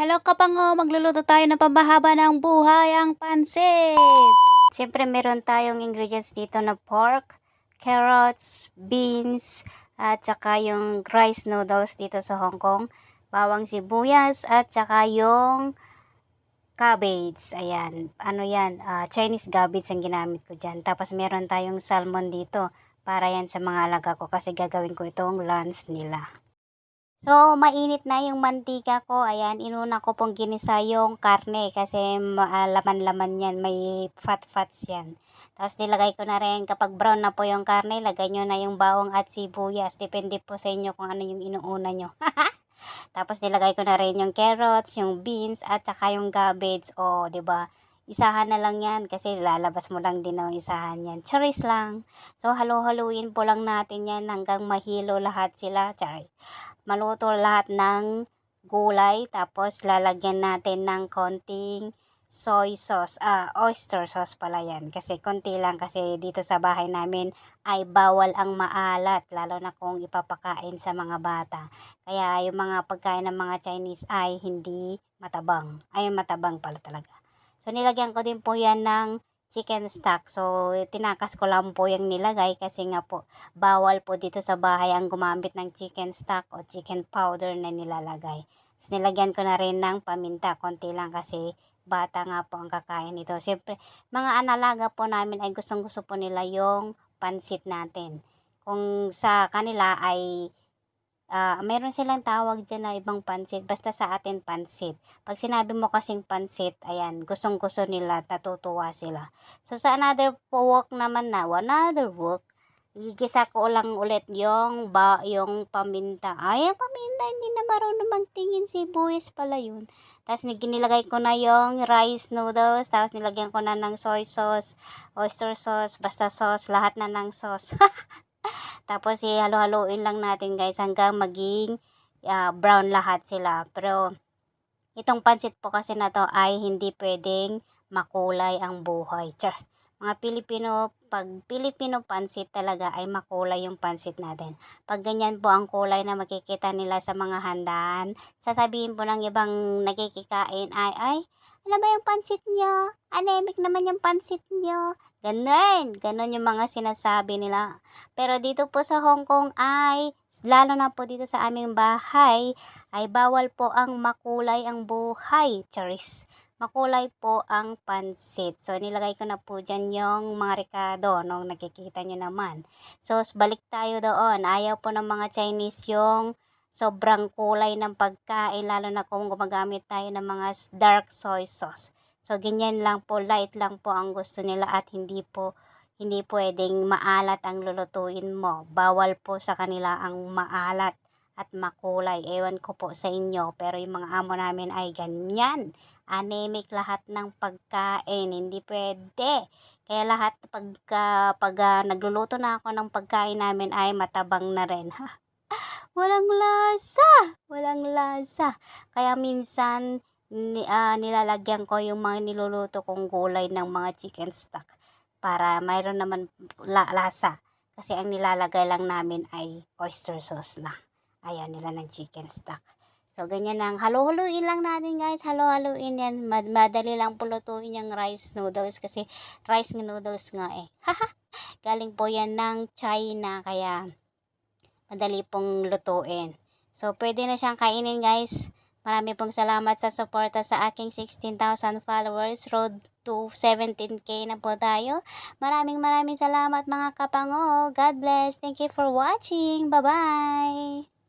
Hello kapango, magluluto tayo ng pambahaba ng buhay ang pansit. Siyempre meron tayong ingredients dito na pork, carrots, beans, at saka yung rice noodles dito sa Hong Kong, bawang sibuyas, at saka yung cabbage. Ayan, ano yan, ah, Chinese cabbage ang ginamit ko dyan. Tapos meron tayong salmon dito para yan sa mga alaga ko kasi gagawin ko itong lunch nila. So, mainit na yung mantika ko. Ayan, inuna ko pong ginisa yung karne kasi ah, laman-laman yan. May fat-fats yan. Tapos nilagay ko na rin, kapag brown na po yung karne, lagay nyo na yung bawang at sibuyas. Depende po sa inyo kung ano yung inuuna nyo. Tapos nilagay ko na rin yung carrots, yung beans, at saka yung cabbage. O, 'di ba? Isahan na lang yan kasi lalabas mo lang din ng isahan yan. Charis lang. So, halo-haluin po lang natin yan hanggang mahilo lahat sila. Charis. Maluto lahat ng gulay. Tapos, lalagyan natin ng konting soy sauce. Ah, oyster sauce pala yan. Kasi konti lang kasi dito sa bahay namin ay bawal ang maalat. Lalo na kung ipapakain sa mga bata. Kaya yung mga pagkain ng mga Chinese ay hindi matabang. Ay matabang pala talaga. So nilagyan ko din po yan ng chicken stock. So tinakas ko lang po yung nilagay kasi nga po bawal po dito sa bahay ang gumamit ng chicken stock o chicken powder na nilalagay. So, nilagyan ko na rin ng paminta. Konti lang kasi bata nga po ang kakain nito. Siyempre, mga analaga po namin ay gustong gusto po nila yung pansit natin. Kung sa kanila ay Ah, meron silang tawag diyan na ibang pansit, basta sa atin pansit. 'Pag sinabi mo kasing pansit, ayan, gustong-gusto nila, natutuwa sila. So, sa another pork naman na, another work, gigisa ko lang ulit yung ba yung paminta. Ay, ang paminta, hindi na marunong magtingin, sibuyas pala yun. Tapos nilagay ko na yung rice noodles, tapos nilagyan ko na ng soy sauce, oyster sauce, basta sauce, lahat na ng sauce. Tapos ihalo-haloin lang natin guys hanggang maging ah, brown lahat sila. Pero itong pansit po kasi na to ay hindi pwedeng makulay ang buhay. Char. Mga Pilipino, pag Pilipino pansit talaga ay makulay yung pansit natin. Pag ganyan po ang kulay na makikita nila sa mga handaan, sasabihin po ng ibang nakikikain ay, ay, ano ba yung pansit nyo? Anemic naman yung pansit nyo. Ganon. Ganon yung mga sinasabi nila. Pero dito po sa Hong Kong ay, lalo na po dito sa aming bahay, ay bawal po ang makulay ang buhay. Charis. Makulay po ang pansit. So, nilagay ko na po dyan yung mga rekado, nung nakikita nyo naman. So, balik tayo doon. Ayaw po ng mga Chinese yung sobrang kulay ng pagkain, lalo na kung gumagamit tayo ng mga dark soy sauce. So, ganyan lang po, light lang po ang gusto nila at hindi po hindi pwedeng maalat ang lulutuin mo. Bawal po sa kanila ang maalat at makulay. Ewan ko po sa inyo, pero yung mga amo namin ay ganyan. Anemic lahat ng pagkain, hindi pwede. Kaya lahat pagka pag uh, nagluluto na ako ng pagkain namin ay matabang na rin. Walang lasa, walang lasa. Kaya minsan ni, uh, nilalagyan ko yung mga niluluto kong gulay ng mga chicken stock para mayroon naman la- lasa. Kasi ang nilalagay lang namin ay oyster sauce lang. Ayan nila ng chicken stock. So, ganyan lang. Halo-haloin lang natin guys. Halo-haloin yan. Mad madali lang pulutuin yung rice noodles kasi rice noodles nga eh. Haha. Galing po yan ng China kaya madali pong lutuin. So, pwede na siyang kainin guys. Marami pong salamat sa suporta sa aking 16,000 followers. Road to 17k na po tayo. Maraming maraming salamat mga kapango. God bless. Thank you for watching. Bye-bye.